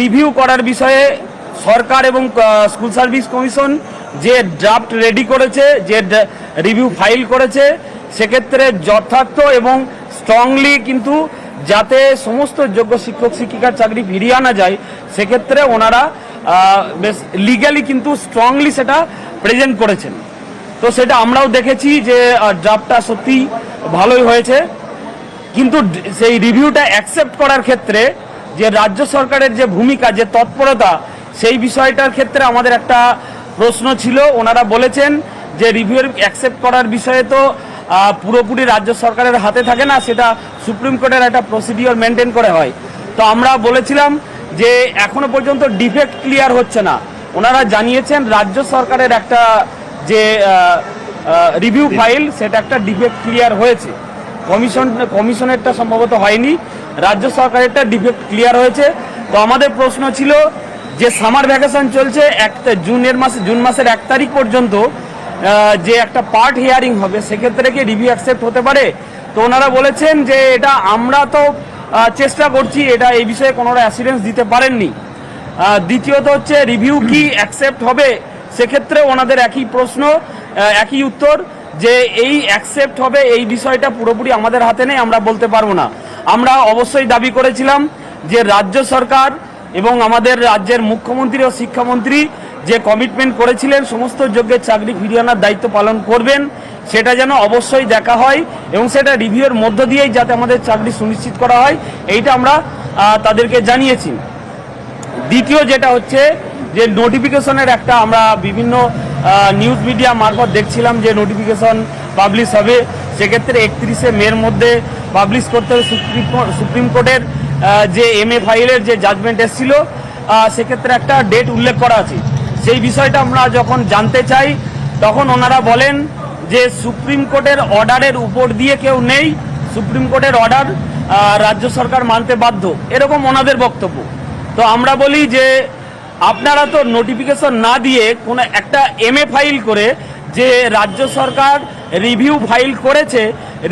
Review করার বিষয়ে সরকার এবং স্কুল সার্ভিস কমিশন যে ড্রাফট রেডি করেছে, যে রিভিউ ফাইল করেছে, সেক্ষেত্রে যথার্থ এবং স্ট্রংলি কিন্তু যাতে সমস্ত যোগ্য শিক্ষক, শিক্ষিকার চাকরি ফিরিয়ে আনা যায়, সেক্ষেত্রে ওনারা বেশ লিগ্যালি কিন্তু স্ট্রংলি সেটা প্রেজেন্ট করেছেন। তো সেটা আমরাও দেখেছি যে ড্রাফটটা সত্যি ভালোই হয়েছে। কিন্তু সেই রিভিউটা অ্যাকসেপ্ট করার ক্ষেত্রে যে রাজ্য সরকারের যে ভূমিকা, যে তৎপরতা, সেই বিষয়টার ক্ষেত্রে আমাদের একটা প্রশ্ন ছিল। ওনারা বলেছেন যে রিভিউর অ্যাকসেপ্ট করার বিষয়ে তো পুরোপুরি রাজ্য সরকারের হাতে থাকে না, সেটা সুপ্রিম কোর্টের একটা প্রসিডিওর মেনটেন করে হয়। তো আমরা বলেছিলাম যে এখনও পর্যন্ত ডিফেক্ট ক্লিয়ার হচ্ছে না। ওনারা জানিয়েছেন রাজ্য সরকারের একটা যে রিভিউ ফাইল সেটা একটা ডিফেক্ট ক্লিয়ার হয়েছে। কমিশন, কমিশনেরটা সম্ভবত হয়নি, রাজ্য সরকারেরটা ডিফেক্ট ক্লিয়ার হয়েছে। তো আমাদের প্রশ্ন ছিল যে সামার ভ্যাকেশন চলছে, এক তা- জুনের মাসে, জুন মাসের এক তারিখ পর্যন্ত যে একটা পার্ট হিয়ারিং হবে, সেক্ষেত্রে কি রিভিউ অ্যাকসেপ্ট হতে পারে? তো ওনারা বলেছেন যে, এটা আমরা তো চেষ্টা করছি, এটা এই বিষয়ে কোনো অ্যাসিডেন্স দিতে পারেননি। দ্বিতীয়ত হচ্ছে রিভিউ কি অ্যাকসেপ্ট হবে? সেক্ষেত্রে ওনাদের একই প্রশ্ন একই উত্তর। যে এই অ্যাকসেপ্ট হবে, এই বিষয়টা পুরোপুরি আমাদের হাতে নেই, আমরা বলতে পারব না। আমরা অবশ্যই দাবি করেছিলাম যে রাজ্য সরকার এবং আমাদের রাজ্যের মুখ্যমন্ত্রী ও শিক্ষামন্ত্রী যে কমিটমেন্ট করেছিলেন, সমস্ত যোগ্যের চাকরি ফিরিয়ে আনার দায়িত্ব পালন করবেন, সেটা যেন অবশ্যই দেখা হয় এবং সেটা রিভিউর মধ্য দিয়েই যাতে আমাদের চাকরি সুনিশ্চিত করা হয়, এইটা আমরা তাদেরকে জানিয়েছি। দ্বিতীয় যেটা হচ্ছে যে নোটিফিকেশনের একটা আমরা বিভিন্ন নিউজ মিডিয়া মারফত দেখছিলাম যে নোটিফিকেশন পাবলিশ হবে। সেক্ষেত্রে একত্রিশে মের মধ্যে পাবলিশ করতে হবে সুপ্রিম কোর্টের যে এম এ ফাইলের যে জাজমেন্ট এসেছিল সেক্ষেত্রে একটা ডেট উল্লেখ করা আছে। সেই বিষয়টা আমরা যখন জানতে চাই, তখন ওনারা বলেন যে সুপ্রিম কোর্টের অর্ডারের উপর দিয়ে কেউ নেই। সুপ্রিম কোর্টের অর্ডার রাজ্য সরকার মানতে বাধ্য। এরকম ওনাদের বক্তব্য। তো আমরা বলি যে আপনারা তো নোটিফিকেশন না দিয়ে কোনো একটা এমএ ফাইল করে যে রাজ্য সরকার রিভিউ ফাইল করেছে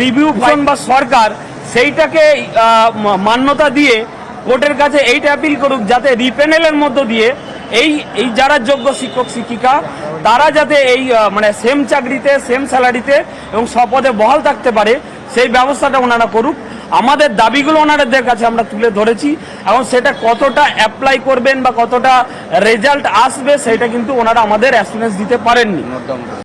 রিভিউ ফাইল বা সরকার সেইটাকে মান্যতা দিয়ে কোর্টের কাছে এইটা অ্যাপিল করুক, যাতে রিপেনেলের মধ্য দিয়ে এই এই যারা যোগ্য শিক্ষক, শিক্ষিকা, তারা যাতে এই মানে সেম চাকরিতে সেম স্যালারিতে এবং স্বপদে বহাল থাকতে পারে, সেই ব্যবস্থাটা ওনারা করুক। আমাদের দাবিগুলো ওনাদের কাছে আমরা তুলে ধরেছি এবং সেটা কতটা অ্যাপ্লাই করবেন বা কতটা রেজাল্ট আসবে সেটা কিন্তু ওনারা আমাদের অ্যাসুরেন্স দিতে পারেননি।